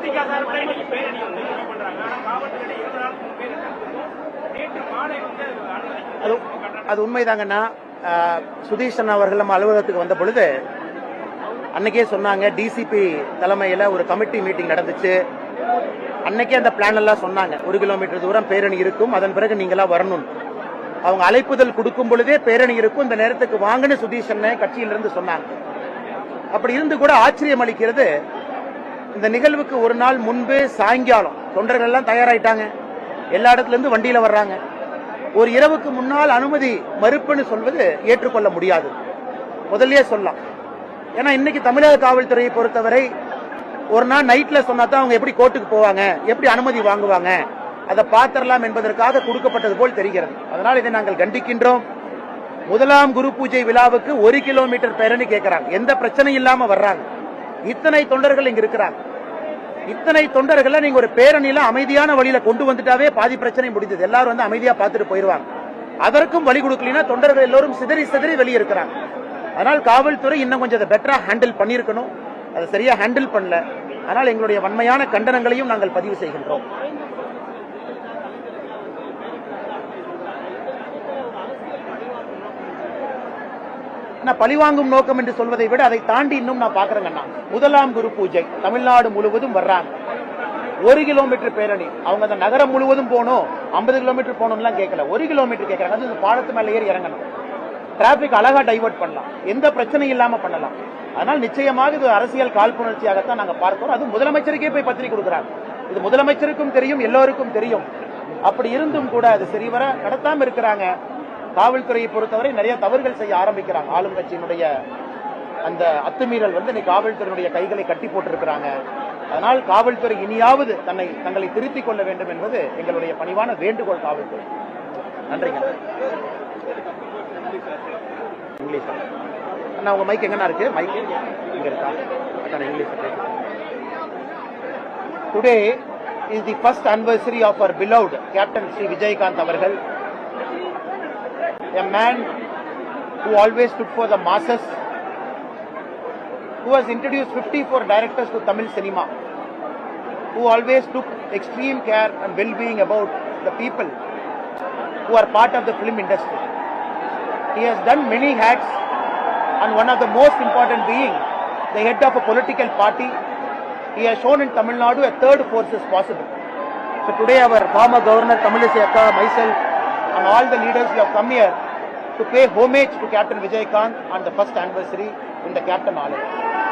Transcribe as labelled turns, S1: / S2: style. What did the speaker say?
S1: தேமுதிக சார்பில் இன்னைக்கு பேரணி வந்து முடிவு பண்றாங்க. ஆனா காவல்துறை இருபது நாளுக்கு பேரணி நேற்று மாலை வந்து
S2: அது அது உண்மைதாங்கன்னா சுதீஷன் அவர்கள் நம்ம அலுவலகத்துக்கு வந்த பொழுது அன்னைக்கே சொன்னாங்க டிசிபி தலைமையில ஒரு கமிட்டி மீட்டிங் நடந்துச்சு. அன்னைக்கே அந்த பிளான் எல்லாம் சொன்னாங்க. ஒரு கிலோமீட்டர் தூரம் பேரணி இருக்கும் அதன் பிறகு நீங்களா வரணும். அவங்க அழைப்புதல் கொடுக்கும் பொழுதே பேரணி இருக்கும் இந்த நேரத்துக்கு வாங்கன்னு சுதீஷ் கட்சியிலிருந்து சொன்னாங்க. அப்படி இருந்து கூட ஆச்சரியம் அளிக்கிறது இந்த நிகழ்வுக்கு ஒரு நாள் முன்பு சாயங்காலம் தொண்டர்கள் எல்லாம் தயாராயிட்டாங்க. எல்லா இடத்துலேருந்து வண்டியில் வர்றாங்க. ஒரு இரவுக்கு முன்னால் அனுமதி மறுப்புன்னு சொல்வது ஏற்றுக்கொள்ள முடியாது. முதல்லயே சொல்லலாம். ஏன்னா இன்னைக்கு தமிழக காவல்துறையை பொறுத்தவரை ஒரு நாள் நைட்டில் சொன்னா தான் அவங்க எப்படி கோர்ட்டுக்கு போவாங்க எப்படி அனுமதி வாங்குவாங்க அதை பாத்திரலாம் என்பதற்காக கொடுக்கப்பட்டது போல் தெரிகிறது. அதனால் இதை நாங்கள் கண்டிக்கின்றோம். முதலாம் குரு பூஜை விழாவுக்கு ஒரு கிலோமீட்டர் பேரணி கேட்கிறாங்க. எந்த பிரச்சனையும் இல்லாமல் வர்றாங்க. இத்தனை தொண்டர்கள் இங்க இருக்கிறாங்க. இத்தனை தொண்டர்களை நீங்க ஒரு பேரணியில அமைதியான வழியில கொண்டு வந்துட்டாவே பாதி பிரச்சனை முடிஞ்சது. எல்லாரும் வந்து அமைதியா பார்த்துட்டு போயிருவாங்க. அதற்கும் வழி கொடுக்கலாம் தொண்டர்கள் எல்லோரும் சிதறி சிதறி வெளியே இருக்கிறாங்க. அதனால் காவல்துறை இன்னும் கொஞ்சம் அதை பெட்டரா ஹேண்டில் பண்ணியிருக்கணும். அதை சரியா ஹேண்டில் பண்ணல. அதனால் எங்களுடைய வன்மையான கண்டனங்களையும் நாங்கள் பதிவு செய்கின்றோம். ஆனால் பழிவாங்கும் நோக்கம் என்று சொல்வதை விட அதை தாண்டி இன்னும் நான் பாக்குறேங்கண்ணா முதலாம் குரு பூஜை. தமிழ்நாடு முழுவதும் வர்றாங்க. ஒரு கிலோமீட்டர் பேரணி. அவங்க அந்த நகரம் முழுவதும் போகணும். ஐம்பது கிலோமீட்டர் போகணும்லாம் கேட்கல. ஒரு கிலோமீட்டர் கேட்கறாங்க. அது பாலத்து மேலே ஏறி இறங்கணும். டிராபிக் அழகா டைவர்ட் பண்ணலாம். எந்த பிரச்சனையும் இல்லாம பண்ணலாம். அதனால் நிச்சயமாக இது அரசியல் காழ்ப்புணர்ச்சியாகத்தான் நாங்க பார்க்கிறோம். அது முதலமைச்சருக்கே போய் பத்திரிக்கை கொடுக்குறாங்க. இது முதலமைச்சருக்கும் தெரியும் எல்லோருக்கும் தெரியும். அப்படி இருந்தும் கூட அது சரிவர நடத்தாம இருக்கிறாங்க. காவல்துறையை பொறுத்தவரை நிறைய தவறுகள் செய்ய ஆரம்பிக்கிறாங்க. ஆளும் கட்சியினுடைய அந்த அத்துமீறல் வந்து இன்னைக்கு காவல்துறையினுடைய கைகளை கட்டி போட்டிருக்கிறாங்க. அதனால் காவல்துறை இனியாவது தன்னை தங்களை திருத்திக் கொள்ள வேண்டும் என்பது எங்களுடைய பணிவான வேண்டுகோள் காவல்துறை. நன்றிங்க. இங்கிலீஷ் அண்ணா உங்க மைக் எங்கண்ணா இருக்கு? மைக் இங்க இருக்கா? English today is the first anniversary of our beloved captain Shri Vijayakanth அவர்கள். A man who always stood for the masses, who has introduced 54 directors to Tamil cinema, who always took extreme care and well-being about the people who are part of the film industry. He has done many hats and one of the most important being the head of a political party. He has shown in Tamil Nadu a third force is possible. So today our former governor Tamilisai Akka, myself and all the leaders we have come here to pay homage to Captain Vijay Kant on the first anniversary in the Captain Alaya.